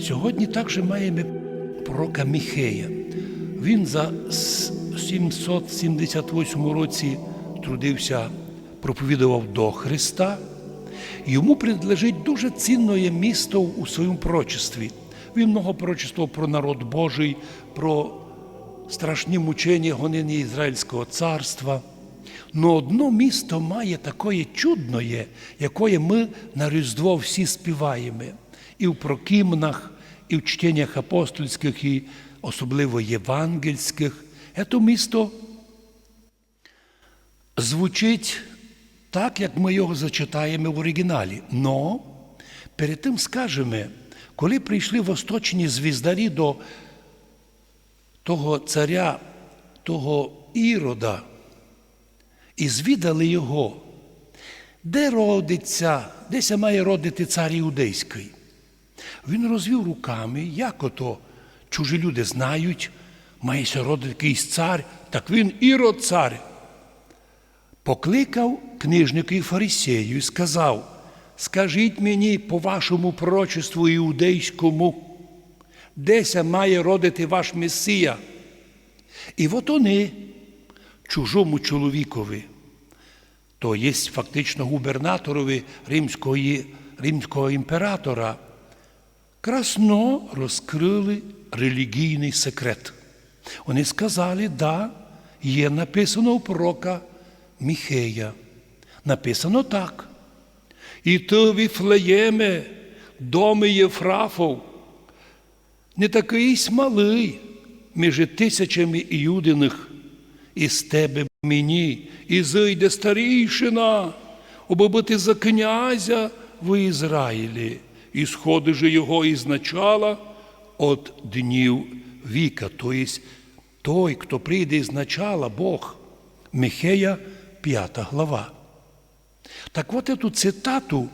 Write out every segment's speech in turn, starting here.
Сьогодні також маємо пророка Міхея. Він за 778 році трудився, проповідував до Христа. Йому принадлежить дуже цінне місто у своєму прочестві. Він много пророчествував про народ Божий, про страшні мучення гонення Ізраїльського царства. Но одно місто має таке чудное, якое ми на Різдво всі співаємо. І в прокімнах, і в чтеннях апостольських, і особливо євангельських. Це місто звучить так, як ми його зачитаємо в оригіналі. Но перед тим скажемо, коли прийшли восточні звіздарі до того царя, того Ірода, і звідали його, де родиться, десь має родити цар Іудейський. Він розвів руками, як ото чужі люди знають, мається родити якийсь цар, так він Ірод цар. Покликав книжника і фарисею і сказав: Скажіть мені по вашому пророчеству іудейському, деся має родити ваш Месія. І от вони чужому чоловікові, то є фактично губернаторові римського, римського імператора, красно розкрили релігійний секрет. Вони сказали, да, є написано у пророка Міхея. Написано так. І ти, Віфлеєме, доми Єфрафов, не такий малий між тисячами іудиних, із тебе мені, і зійде старійшина, аби бути за князя в Ізраїлі, і сходи же його із начала от днів віка, тобто той, хто прийде із начала, Бог. Михея, 5 глава. Так от эту цитату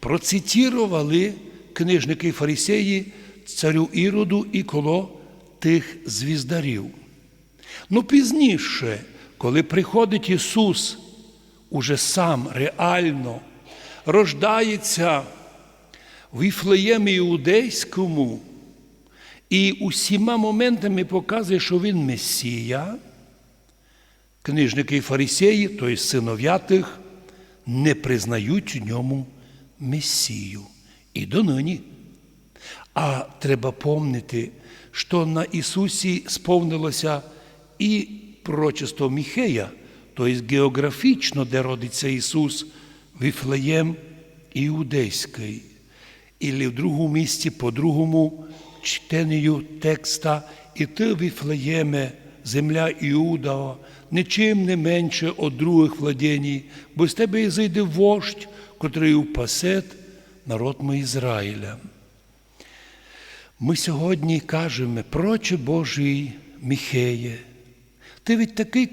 процитували книжники і фарисеї царю Іроду і коло тих звіздарів. Ну пізніше, коли приходить Ісус, уже сам реально рождається в Іфлеємі Іудейському і усіма моментами показує, що Він Месія, книжники і фарисеї, тобто синов'ятих, не признають в ньому Месію. І донині. А треба помнити, що на Ісусі сповнилося і пророчество Міхея, тобто географічно, де родиться Ісус, Віфлеєм Іудейський. І в другому місці, по другому чтенню текста, і ти, Віфлеєме, земля Іуда, нічим не менше од других владінь, бо з тебе і зайде вождь, котрий упасет народ мій Ізраїля. Ми сьогодні кажемо, проче Божий Міхеє, ти від такий,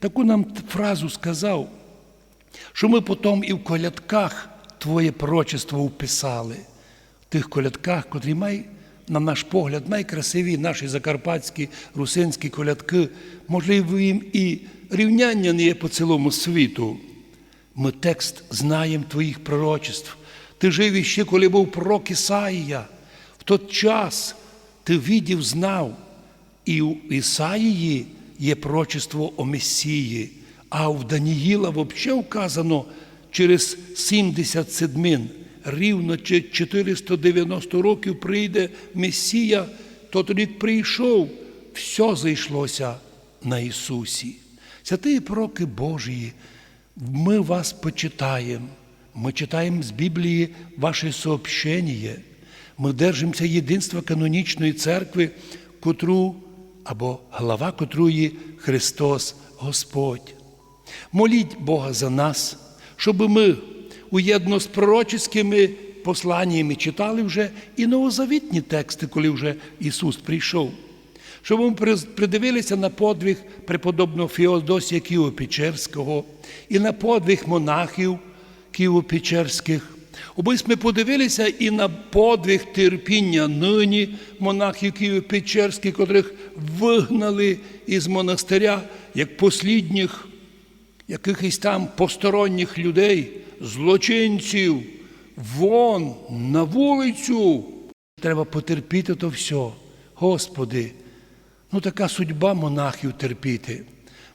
таку нам фразу сказав, що ми потім і в колядках Твоє пророчество вписали, тих колядках, котрі май, на наш погляд, найкрасиві наші закарпатські русинські колядки, можливо, їм і рівняння не є по цілому світу. Ми текст знаємо Твоїх пророчеств. Ти жив іще, коли був пророк Ісаїя. В той час ти видів, знав, і у Ісаїї є пророчество о Месії, а в Даніїла взагалі вказано через 70 седмин, рівно 490 років прийде Месія, тот рік прийшов, все зайшлося на Ісусі. Святые пророки Божії, ми вас почитаємо, ми читаємо з Біблії ваше сообщення, ми держимося єдинства канонічної церкви, котру або глава котрої Христос Господь. Моліть Бога за нас, щоб ми уєдно з пророческими посланнями читали вже і новозавітні тексти, коли вже Ісус прийшов. Щоб ми придивилися на подвиг преподобного Феодосія Києво-Печерського і на подвиг монахів Києво-Печерських. Аби ми подивилися і на подвиг терпіння нині монахів Києво-Печерських, котрих вигнали із монастиря як послідніх якихось там посторонніх людей, злочинців, вон на вулицю. Треба потерпіти то все. Господи, ну така судьба монахів терпіти.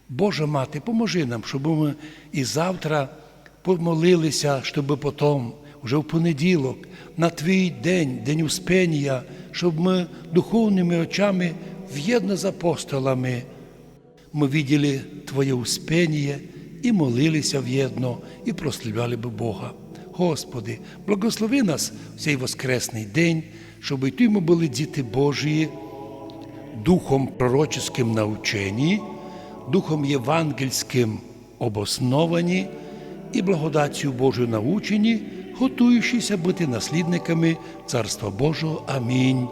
Божа мати, поможи нам, щоб ми і завтра помолилися, щоб потім, вже в понеділок, на твій день, день Успенія, щоб ми духовними очами в'єдно з апостолами ми виділи Твоє успение і молилися в'єдно, і прославляли би Бога. Господи, благослови нас в цей воскресний день, щоб і ти ми були діти Божії, духом пророческим научені, духом євангельським обосновані і благодаттю Божою научені, готуючися бути наслідниками Царства Божого. Амінь.